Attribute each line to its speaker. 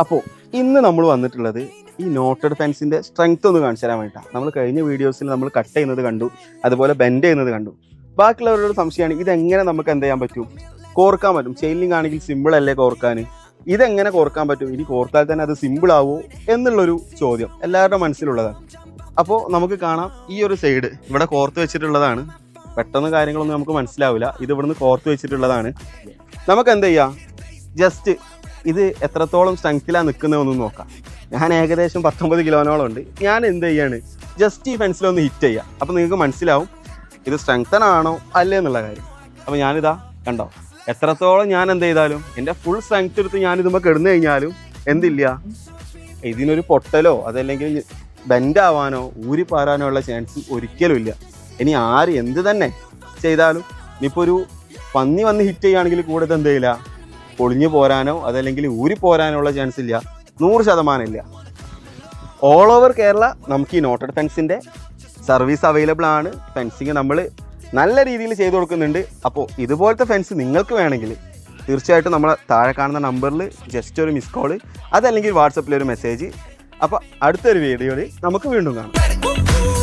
Speaker 1: അപ്പോൾ ഇന്ന് നമ്മൾ വന്നിട്ടുള്ളത് ഈ നോട്ടഡ് ഫെൻസിന്റെ സ്ട്രെങ്ത് ഒന്ന് കാണിച്ചു തരാൻ വേണ്ടിയിട്ടാണ്. നമ്മൾ കഴിഞ്ഞ വീഡിയോസിൽ നമ്മൾ കട്ട് ചെയ്യുന്നത് കണ്ടു അതുപോലെ ബെൻഡ് ചെയ്യുന്നത് കണ്ടു. ബാക്കിയുള്ളവരോട് സംശയമാണ് ഇതെങ്ങനെ നമുക്ക് എന്ത് ചെയ്യാൻ പറ്റും? കോർക്കാൻ പറ്റും. ചെയിലിംഗ് ആണെങ്കിൽ സിമ്പിൾ അല്ലേ കോർക്കാൻ? ഇതെങ്ങനെ കോർക്കാൻ പറ്റും? ഇനി കോർത്താൽ തന്നെ അത് സിമ്പിൾ ആവോ എന്നുള്ളൊരു ചോദ്യം എല്ലാവരുടെ മനസ്സിലുള്ളതാണ്. അപ്പോൾ നമുക്ക് കാണാം ഈ ഒരു സൈഡ് ഇവിടെ കോർത്ത് വെച്ചിട്ടുള്ളതാണ്. പെട്ടെന്ന് കാര്യങ്ങളൊന്നും നമുക്ക് മനസ്സിലാവില്ല. ഇത് ഇവിടുന്ന് കോർത്ത് വെച്ചിട്ടുള്ളതാണ്. നമുക്ക് എന്ത് ചെയ്യാം? ജസ്റ്റ് ഇത് എത്രത്തോളം സ്ട്രെങ്ത്തിലാണ് നിൽക്കുന്നതെന്ന് നോക്കാം. ഞാൻ ഏകദേശം പത്തൊമ്പത് കിലോനോളം ഉണ്ട്. ഞാൻ എന്ത് ചെയ്യാണ്? ജസ്റ്റ് ഈ ഫെൻസിലൊന്ന് ഹിറ്റ് ചെയ്യുക അപ്പോൾ നിങ്ങൾക്ക് മനസ്സിലാവും ഇത് സ്ട്രെങ്തൻ ആണോ അല്ലേ എന്നുള്ള കാര്യം. അപ്പോൾ ഞാനിതാ കണ്ടോ എത്രത്തോളം ഞാൻ എന്ത് ചെയ്താലും എന്റെ ഫുൾ സ്ട്രെങ്ത് എടുത്ത് ഞാൻ ഇതുമ്പോൾ കിടന്നു കഴിഞ്ഞാലും എന്തില്ല ഇതിനൊരു പൊട്ടലോ അതല്ലെങ്കിൽ ബെൻഡാവാനോ ആവാനോ ഊരി ഉള്ള ചാൻസ് ഒരിക്കലും ഇല്ല. ഇനി ആര് എന്ത് തന്നെ ചെയ്താലും ഇനിയിപ്പോൾ ഒരു പന്നി വന്ന് ഹിറ്റ് ചെയ്യുകയാണെങ്കിൽ കൂടെ എന്ത് ചെയ്യില്ല പൊളിഞ്ഞു പോരാനോ അതല്ലെങ്കിൽ ഊരി പോരാനോ ഉള്ള ചാൻസ് ഇല്ല. നൂറ് ശതമാനം ഇല്ല. ഓൾ ഓവർ കേരള നമുക്ക് ഈ നോട്ടഡ് ഫെൻസിന്റെ സർവീസ് അവൈലബിൾ ആണ്. ഫെൻസിങ് നമ്മൾ നല്ല രീതിയിൽ ചെയ്തു കൊടുക്കുന്നുണ്ട്. അപ്പോൾ ഇതുപോലത്തെ ഫെൻസ് നിങ്ങൾക്ക് വേണമെങ്കിൽ തീർച്ചയായിട്ടും നമ്മളെ താഴെ കാണുന്ന നമ്പറിൽ ജസ്റ്റ് ഒരു മിസ് കോൾ അതല്ലെങ്കിൽ വാട്സപ്പിലൊരു മെസ്സേജ് അപ്പോൾ അടുത്തൊരു വീഡിയോയിൽ നമുക്ക് വീണ്ടും കാണാം.